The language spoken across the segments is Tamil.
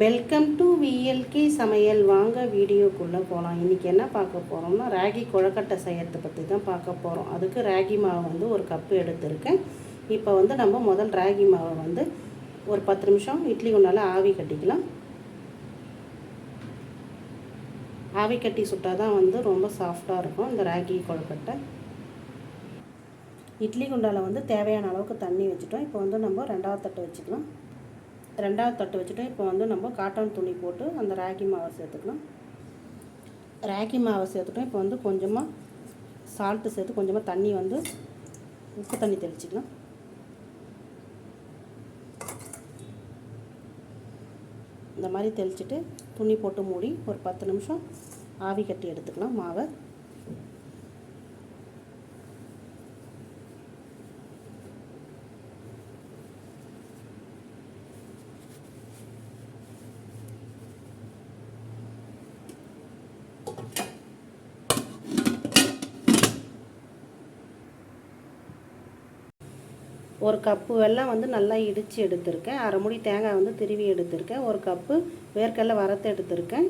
வெல்கம் டு விஎல்கே சமையல். வாங்க வீடியோக்குள்ளே போகலாம் இன்றைக்கி என்ன பார்க்க போகிறோம்னா ராகி குழக்கட்டை செய்யறதை பற்றி தான் பார்க்க போகிறோம் அதுக்கு ராகி மாவு வந்து ஒரு கப்பு எடுத்திருக்கேன். இப்போ வந்து நம்ம முதல் ராகி மாவை வந்து ஒரு பத்து நிமிஷம் இட்லி குண்டால ஆவி கட்டிக்கலாம். ஆவி கட்டி சுட்டால் தான் வந்து ரொம்ப சாஃப்டாக இருக்கும் இந்த ராகி கொழுக்கட்டை. இட்லி குண்டாவில் வந்து தேவையான அளவுக்கு தண்ணி வச்சுட்டோம். இப்போ வந்து நம்ம ரெண்டாவது தட்டு வச்சுக்கலாம். ரெண்டாவது தட்டு வச்சுட்டு இப்போ வந்து நம்ம காட்டன் துணி போட்டு அந்த ராகி மாவை சேர்த்துக்கலாம். ராகி மாவை சேர்த்துட்டோம். இப்போ வந்து கொஞ்சமாக சால்ட்டு சேர்த்து கொஞ்சமாக தண்ணி வந்து உப்பு தண்ணி தெளிச்சிக்கலாம். இந்த மாதிரி தெளிச்சிட்டு துணி போட்டு மூடி ஒரு பத்து நிமிஷம் ஆவி கட்டி எடுத்துக்கலாம் மாவை. ஒரு கப்பு வெள்ளம் வந்து நல்லா இடித்து எடுத்திருக்கேன். அரை மூடி தேங்காய் வந்து திருவி எடுத்திருக்கேன். ஒரு கப்பு வேர்க்கடலை வறுத்து எடுத்திருக்கேன்.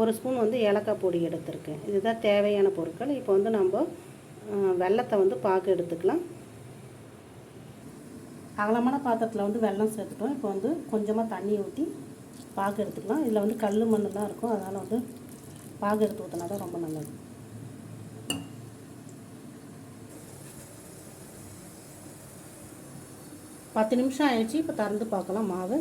ஒரு ஸ்பூன் வந்து ஏலக்காய் பொடி எடுத்திருக்கேன். இதுதான் தேவையான பொருட்கள். இப்போ வந்து நம்ம வெள்ளத்தை வெல்லத்தை வந்து பாக்கு எடுத்துக்கலாம். அகலமான பாத்திரத்தில் வந்து வெல்லம் சேர்த்துட்டோம். இப்போ வந்து கொஞ்சமாக தண்ணி ஊற்றி பாக்கு எடுத்துக்கலாம். இதில் வந்து கல் மண்ணெலாம் இருக்கும். அதனால் வந்து பாகு எடுத்து ஊற்றினா தான் ரொம்ப நல்லது. பத்து நிமிஷம் ஆயிடுச்சு இப்போ திறந்து பார்க்கலாம் மாவு.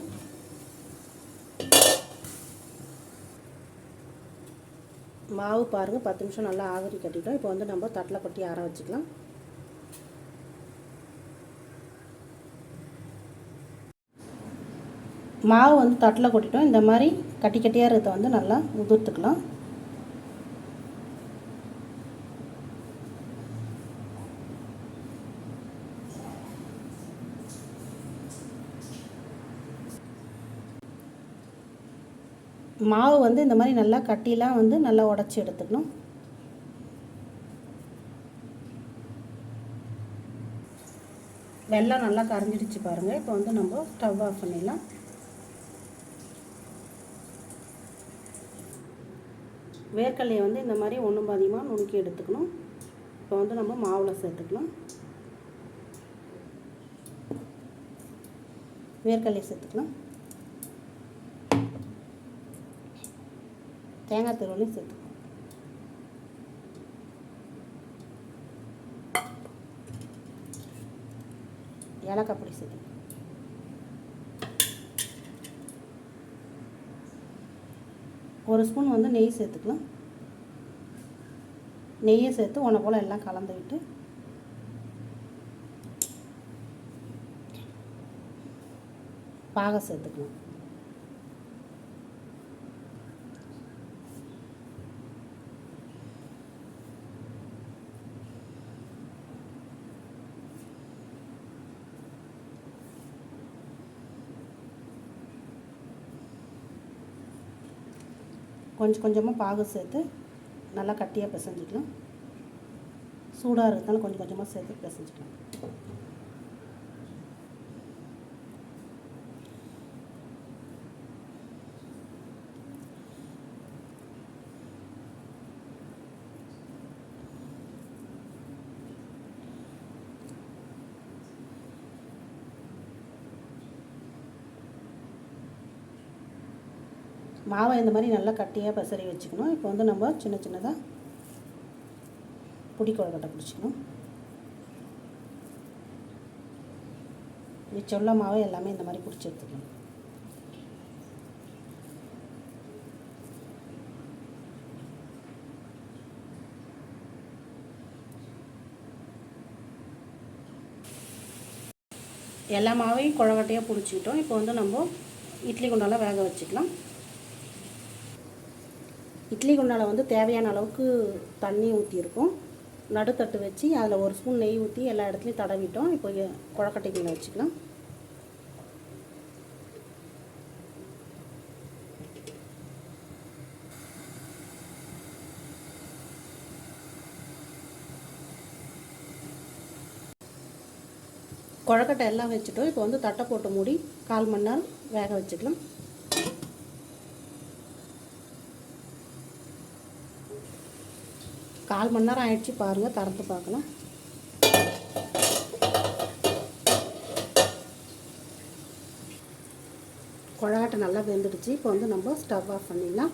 மாவு பாருங்கள் பத்து நிமிஷம் நல்லா ஆவிரி கட்டிட்டோம். இப்போ வந்து நம்ம தட்டில் கொட்டி ஆற வச்சுக்கலாம். மாவு வந்து தட்டில் கொட்டிட்டோம். இந்த மாதிரி கட்டி கட்டியாக இருக்கிறத வந்து நல்லா உதிர்த்துக்கலாம். மாவு வந்து இந்த மாதிரி நல்லா கட்டிலாம் வந்து நல்லா உடச்சி எடுத்துக்கணும். வெள்ளம் நல்லா கரைஞ்சிடுச்சு பாருங்கள் இப்போ வந்து நம்ம ஸ்டவ் ஆஃப் பண்ணிடலாம். வேர்க்கடலையை வந்து இந்த மாதிரி ஒன்றும் பாதியமாக நுணுக்கி எடுத்துக்கணும். இப்போ வந்து நம்ம மாவில் சேர்த்துக்கலாம். வேர்க்கடலையை சேர்த்துக்கலாம். தேங்காய் திருவள்ளையும் சேர்த்துக்கலாம் ஏலக்காய் பொடி சேர்த்துக்கணும் ஒரு ஸ்பூன் வந்து நெய் சேர்த்துக்கலாம். நெய்யை சேர்த்து உன போல் எல்லாம் கலந்து விட்டு சேர்த்துக்கலாம். கொஞ்சம் கொஞ்சமாக பாகு சேர்த்து நல்லா கட்டியாக பிசைஞ்சிக்கலாம். சூடாக இருக்கிறதால கொஞ்சம் கொஞ்சமாக சேர்த்து பிசைஞ்சிக்கலாம். மாவை இந்த மாதிரி நல்லா கட்டியாக பசறி வச்சுக்கணும். இப்போ வந்து நம்ம சின்ன சின்னதாக புடி கொழுக்கட்டை பிடிச்சிக்கணும். மிச்சமுள்ள மாவை எல்லாமே இந்த மாதிரி பிடிச்சி எடுத்துக்கணும். எல்லா மாவையும் குழக்கட்டையாக பிடிச்சிக்கிட்டோம். இப்போ வந்து நம்ம இட்லி குண்டாலாம் வேக வச்சுக்கலாம். இட்லி குண்டால் வந்து தேவையான அளவுக்கு தண்ணி ஊற்றியிருக்கோம் நடுத்தட்டு வச்சு அதில் ஒரு ஸ்பூன் நெய் ஊற்றி எல்லா இடத்துலையும் தடவிட்டோம். இப்போ குழக்கட்டைக்குள்ளே வச்சுக்கலாம். கொழக்கட்டை எல்லாம் வச்சுட்டோம். இப்போ வந்து தட்டை போட்டு மூடி கால் மணி நேரம் வேக வச்சுக்கலாம். கால் மணி நேரம் ஆயிடுச்சு பாருங்கள் திறந்து பார்க்கலாம். கொழக்கட்டை நல்லா வெந்துடுச்சு. இப்போ வந்து நம்ம ஸ்டவ் ஆஃப் பண்ணிடலாம்.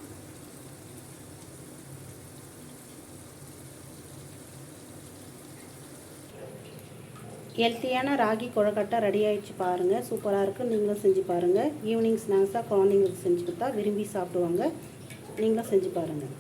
ஹெல்த்தியான ராகி குழக்கட்டை ரெடி ஆகிடுச்சு பாருங்கள் சூப்பராக இருக்குது நீங்களும் செஞ்சு பாருங்கள் ஈவினிங் ஸ்நாக்ஸாக குழந்தைங்களுக்கு செஞ்சு கொடுத்தா விரும்பி சாப்பிடுவாங்க. நீங்களும் செஞ்சு பாருங்கள்